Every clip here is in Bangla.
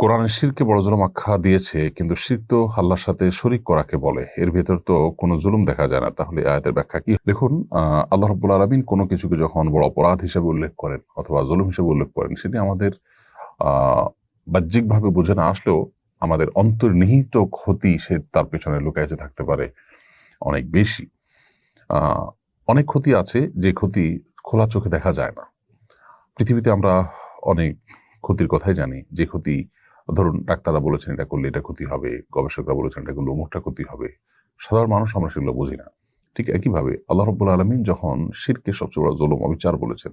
কোরআনের শিরকে বড় জুলুম আখ্যা দিয়েছে, কিন্তু শির তো আল্লাহর সাথে শরিক করাকে বলে। এর ভেতর তো কোনো জুলুম দেখা যায় না। তাহলে আয়াতের ব্যাখ্যা কি? দেখুন আল্লাহ রব্বুল আলমিন কোনো কিছুকে যখন বড় অপরাধ হিসেবে উল্লেখ করেন অথবা জুলুম হিসেবে উল্লেখ করেন, সেটি আমাদের বাহ্যিকভাবে বুঝে না আসলেও আমাদের অন্তর্নিহিত ক্ষতি সে তার পেছনে লুকায়িত থাকতে পারে অনেক বেশি। অনেক ক্ষতি আছে, যে ক্ষতি খোলা চোখে দেখা যায় না। পৃথিবীতে আমরা অনেক ক্ষতির কথাই জানি। যে ক্ষতি ধরুন, ডাক্তাররা বলেছেন এটা করলে এটা ক্ষতি হবে, গবেষকরা বলেছেন এটা করলে অমুকটা ক্ষতি হবে। সাধারণ মানুষ আমরা সেগুলো বুঝি না। ঠিক একইভাবে আল্লাহ রব্বুল আলমিন যখন শিরকে সবচেয়ে বড় জলম, অবিচার বলেছেন,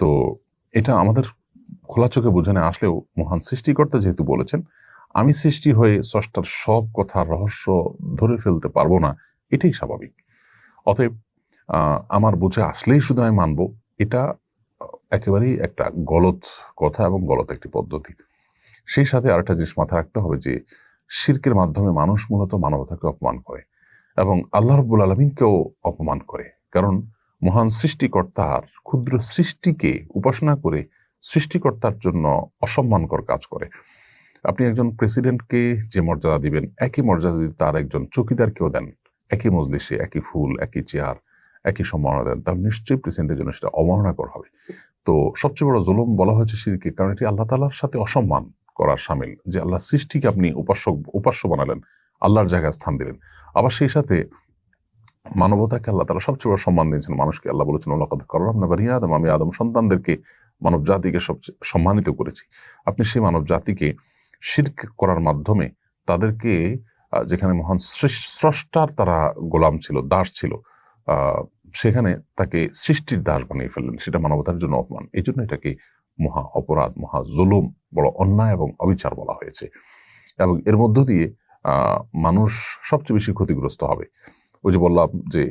তো এটা আমাদের খোলা চোখে বোঝে না, আসলেও মহান সৃষ্টিকর্তা যেহেতু বলেছেন, আমি সৃষ্টি হয়ে স্রষ্টার সব কথার রহস্য ধরে ফেলতে পারব না, এটাই স্বাভাবিক। অতএব আমার বুঝে আসলেই শুধু আমি মানবো, এটা একেবারেই একটা গলত কথা এবং গলত একটি পদ্ধতি। সেই সাথে আরেকটা জিনিস মাথায় রাখতে হবে যে, শির্কের মাধ্যমে মানুষ মূলত মানবতাকে অপমান করে এবং আল্লাহ রব্বুল আলমিনকেও অপমান করে। কারণ মহান সৃষ্টিকর্তার ক্ষুদ্র সৃষ্টিকে উপাসনা করে সৃষ্টিকর্তার জন্য অসম্মানকর কাজ করে। আপনি একজন প্রেসিডেন্টকে যে মর্যাদা দিবেন, একই মর্যাদা যদি তার একজন চৌকিদারকেও দেন, একই মজলিসে, একই ফুল, একই চেয়ার, একই সম্মাননা দেন, তাহলে নিশ্চয়ই প্রেসিডেন্টের জন্য সেটা অবমাননাকর হবে। তো সবচেয়ে বড় জুলুম বলা হয়েছে শিরকে, কারণ এটি আল্লাহ তালার সাথে অসম্মান। করার সামিল। যে আল্লাহ সৃষ্টিকে আপনি উপাস্য উপাস্য বানালেন, আল্লাহর জায়গায় স্থান দিলেন। আবার সেই সাথে মানবতাকে আল্লাহ তারা সবচেয়ে বড় সম্মান দিয়েছেন। মানুষকে আল্লাহ বলেছেন আল্লাহ কথা করলাম না বাড়ি আদম। আমি আদম সন্তানদেরকে মানব জাতিকে সবচেয়ে সম্মানিত করেছি। আপনি সেই মানব জাতিকে শির্ক করার মাধ্যমে তাদেরকে যেখানে মহান স্রষ্টার তারা গোলাম ছিল, দাস ছিল সেখানে তাকে সৃষ্টির দাস বানিয়ে ফেললেন। সেটা মানবতার জন্য অপমান। এই জন্য এটাকে মহা অপরাধ, মহা জুলুম বড় অন্যায় এবং অবিচার বলা হয়েছে। এবং এর মধ্য দিয়ে মানুষ সবচেয়ে বেশি ক্ষতিগ্রস্ত হবে। ওই যে বললাম যে,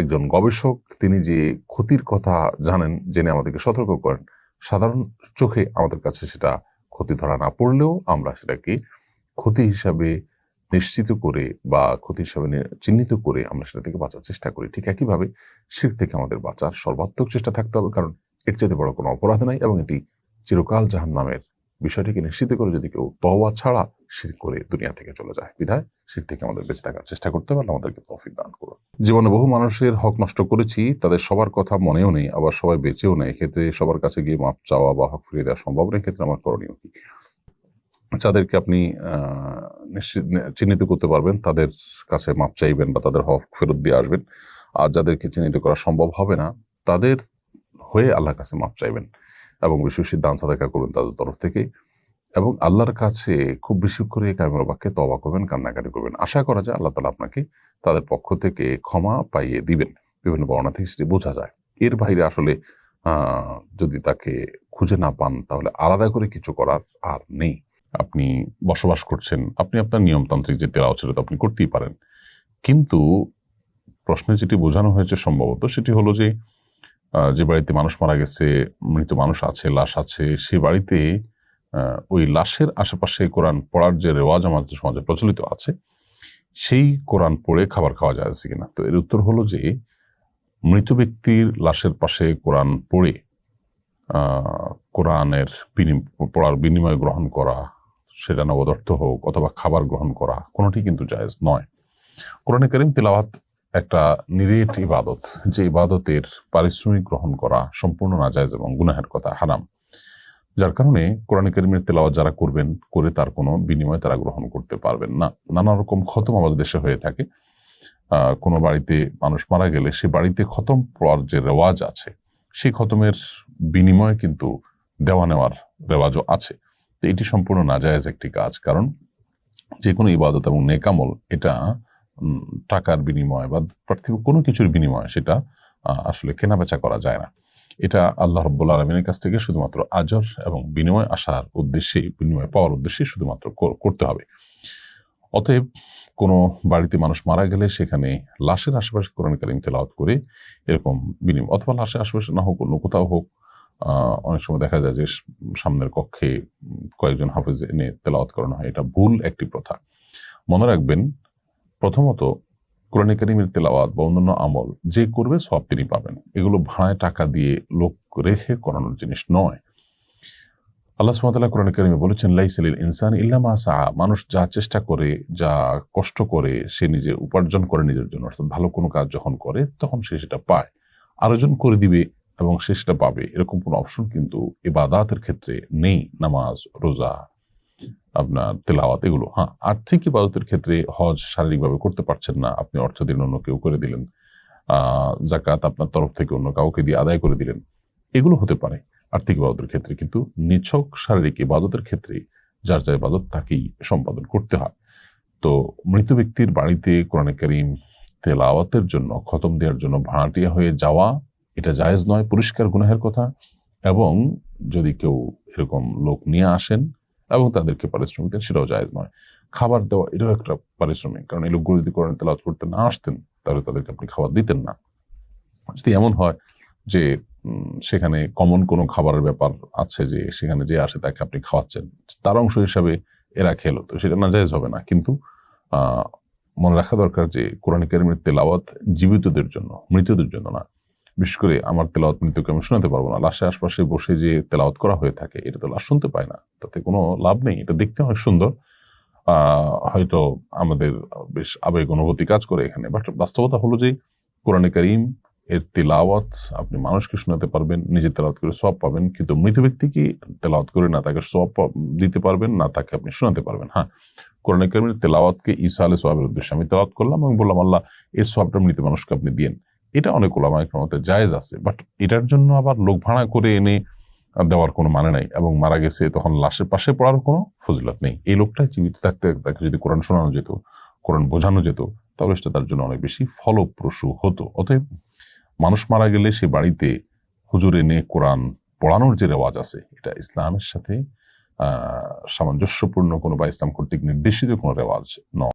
একজন গবেষক, তিনি যে ক্ষতির কথা জানেন, জেনে আমাদেরকে সতর্ক করেন, সাধারণ চোখে আমাদের কাছে সেটা ক্ষতি ধরা না পড়লেও আমরা সেটাকে ক্ষতি হিসাবে নিশ্চিত করে বা ক্ষতি হিসাবে চিহ্নিত করে আমরা সেটা থেকে বাঁচার চেষ্টা করি। ঠিক একইভাবে শির থেকে আমাদের বাঁচার সর্বাত্মক চেষ্টা থাকতে হবে, কারণ এর চাইতে বড় কোনো অপরাধ নাই এবং এটি চিরকাল জাহান নামের বিষয়টিকে নিশ্চিত করে যদি কেউ তওবা ছাড়া শির করে দুনিয়া থেকে চলে যায়। বিধায় শির থেকে আমাদের বেঁচে থাকার চেষ্টা করতে পারলে আমাদেরকে তৌফিক দান করুন। জীবনে বহু মানুষের হক নষ্ট করেছি, তাদের সবার কথা মনেও নেই, আবার সবাই বেঁচেও নেই। এক্ষেত্রে সবার কাছে গিয়ে মাপ চাওয়া বা হক ফিরিয়ে দেওয়া সম্ভব না এক্ষেত্রে আমার করণীয় কি? যাদেরকে আপনি নিশ্চিত, চিহ্নিত করতে পারবেন, তাদের কাছে মাপ চাইবেন বা তাদের হক ফেরত দিয়ে আসবেন। আর যাদেরকে চিহ্নিত করা সম্ভব হবে না, তাদের হয়ে আল্লাহর কাছে মাপ চাইবেন। এবং বেশি বেশি দান সাদাকা করবেন তাদের তরফ থেকে এবং আল্লাহর কাছে খুব বেশি করে কামের বাক্যে তবা করবেন, কান্নাকাটি করবেন। আশা করা যায় আল্লাহ তালা আপনাকে তাদের পক্ষ থেকে ক্ষমা পাইয়ে দিবেন। বিভিন্ন বর্ণনা থেকে সেটি বোঝা যায়। এর বাইরে আসলে যদি তাকে খুঁজে না পান, তাহলে আলাদা করে কিছু করার আর নেই। আপনি বসবাস করছেন, আপনি আপনার নিয়মতান্ত্রিক যে তেলাও ছিল আপনি করতেই পারেন। কিন্তু প্রশ্নে যেটি বোঝানো হয়েছে সম্ভবত সেটি হলো যে যে বাড়িতে মানুষ মারা গেছে, মৃত মানুষ আছে, লাশ আছে সেই বাড়িতে ওই লাশের আশেপাশে কোরআন পড়ার যে রেওয়াজ আমাদের সমাজে প্রচলিত আছে, সেই কোরআন পড়ে খাবার খাওয়া যায় কিনা? তো এর উত্তর হলো যে, মৃত ব্যক্তির লাশের পাশে কোরআন পড়ে কোরআনের পড়ার বিনিময় গ্রহণ করা, সেটা নবদর্থ হোক অথবা খাবার গ্রহণ করা, কোনোটি কিন্তু জায়েজ নয়। কোরআনে করিম তেলাওয়াত একটা নিরেট ইবাদত, যে ইবাদতের পারিশ্রমিক গ্রহণ করা সম্পূর্ণ নাজায়জ এবং গুনাহের কথা, হারাম। যার কারণে কোরআন করিমের তেলাওয়াত যারা করবেন, করে তার কোনো বিনিময় তারা গ্রহণ করতে পারবেন না। নানা রকম খতম আমাদের দেশে হয়ে থাকে। কোনো বাড়িতে মানুষ মারা গেলে সে বাড়িতে খতম পড়ার যে রেওয়াজ আছে, সেই খতমের বিনিময়ে কিন্তু দেওয়া নেওয়ার রেওয়াজও আছে। তো এটি সম্পূর্ণ নাজায়েজ একটি কাজ। কারণ যে কোনো ইবাদত এবং নেকামল এটা টাকার বিনিময় বা পার্থিব কোনো কিছুর বিনিময় সেটা আসলে কেনাবেচা করা যায় না। এটা আল্লাহ রব্বুল আলমিনের কাছ থেকে শুধুমাত্র আজর এবং বিনিময় আসার উদ্দেশ্যে, বিনিময় পাওয়ার উদ্দেশ্যে শুধুমাত্র করতে হবে। অতএব কোনো বাড়িতে মানুষ মারা গেলে সেখানে লাশের আশেপাশে কোরআন কালিম তেলাওয়াত করে এরকম বিনিময়, অথবা লাশের আশেপাশে না হোক, অন্য কোথাও হোক অনেক সময় দেখা যায় যে সামনের কক্ষে কয়েকজন হাফেজ এনে তেলাওয়াত করানো হয়। এটা ভুল একটি প্রথা। মনে রাখবেন প্রথমত, কোরআন কারিমের তেলাওয়াত বা অন্যান্য আমল যে করবে সব তিনি পাবেন। এগুলো ভাড়ায় টাকা দিয়ে লোক রেখে করানোর জিনিস নয়। আল্লাহ সুমতাল্লাহ কোরআন কারিমে বলেছেন লাইসালিল ইনসান ইল্লামা সা মানুষ যা চেষ্টা করে, যা কষ্ট করে, সে নিজে উপার্জন করে নিজের জন্য। অর্থাৎ ভালো কোনো কাজ যখন করে, তখন সে সেটা পায়। আরেকজন করে দিবে এবং সে সেটা পাবে। এরকম কোনো অপশন কিন্তু ইবাদাতের ক্ষেত্রে নেই। নামাজ, রোজা আপনার তেলাওয়াত, এগুলো। হ্যাঁ আর্থিক ইবাদতের ক্ষেত্রে হজ শারীরিকভাবে করতে পারছেন না, আপনি অর্থ দিন অন্য কেউ করে দিলেন। জাকাত আপনার তরফ থেকে অন্য কাউকে দিয়ে আদায় করে দিলেন। এগুলো হতে পারে আর্থিক ইবাদতের ক্ষেত্রে, কিন্তু নিছক শারীরিক ইবাদতের ক্ষেত্রে যার যা ইবাদত, তাকেই সম্পাদন করতে হয়। তো মৃত ব্যক্তির বাড়িতে কোরআনে করিম তেলাওয়াতের জন্য, খতম দেওয়ার জন্য ভাড়াটিয়া হয়ে যাওয়া, এটা জায়েজ নয়, পরিষ্কার গুনাহের কথা। এবং যদি কেউ এরকম লোক নিয়ে আসেন এবং তাদেরকে পারিশ্রমিক দেন সেটাও জায়েজ নয়। খাবার দেওয়া, এটাও একটা পারিশ্রমিক কারণ এই লোকগুলো যদি কোরআন তেলাওয়াত করতে না আসতেন, তাহলে তাদেরকে আপনি খাবার দিতেন না। যদি এমন হয় যে সেখানে কমন কোনো খাবারের ব্যাপার আছে যে, সেখানে যে আসে তাকে আপনি খাওয়াচ্ছেন, তার অংশ হিসাবে এরা খেলো। তো সেটা না জায়েজ হবে না। কিন্তু মনে রাখা দরকার যে, কোরআন কারিমের তেলাওয়াত জীবিতদের জন্য, মৃতদের জন্য না। বিশেষ করে আমার তেলাওয়াত মৃত্যুকে আমি শোনাতে পারব না। লাশের আশপাশে বসে যে তেলাওয়াত করা হয়ে থাকে, এটা তো লাশ শুনতে পায় না। তাতে কোনো লাভ নেই। এটা দেখতে অনেক সুন্দর। হয়তো আমাদের বেশ আবেগ অনুভূতি কাজ করে এখানে। বাট বাস্তবতা হলো যে কোরআনে করিম এর তেলাওয়াত আপনি মানুষকে শোনাতে পারবেন, নিজে তেলাওয়াত করে সব পাবেন। কিন্তু মৃত ব্যক্তিকে তেলাওয়াত করে না তাকে সব দিতে পারবেন, না তাকে আপনি শোনাতে পারবেন। হ্যাঁ কোরআনে করিমের তেলাওয়াতকে ঈসা আলে সোহাবের উদ্দেশ্যে আমি তেলাওয়াত করলাম এবং বললাম, আল্লাহ, এর সবটা মৃত মানুষকে আপনি দিন এটা অনেক ওলামা একরমতে জায়েজ আছে বাট এটার জন্য আবার লোক ভাড়া করে এনে দেওয়ার কোনো মানে নাই এবং মারা গেছে, তখন লাশের পাশে পড়ার কোনো ফজিলত নেই। এই লোকটা জীবিত থাকতে তাকে যদি কোরআন শোনানো যেত, কোরআন বোঝানো যেত, তাহলে সেটা তার জন্য অনেক বেশি ফলপ্রসূ হতো। অতএব মানুষ মারা গেলে সে বাড়িতে হুজুর এনে কোরআন পড়ানোর যে রেওয়াজ আছে, এটা ইসলামের সাথে সামঞ্জস্যপূর্ণ কোনো বা ইসলাম কর্তৃক নির্দেশিত কোনো রেওয়াজ নয়।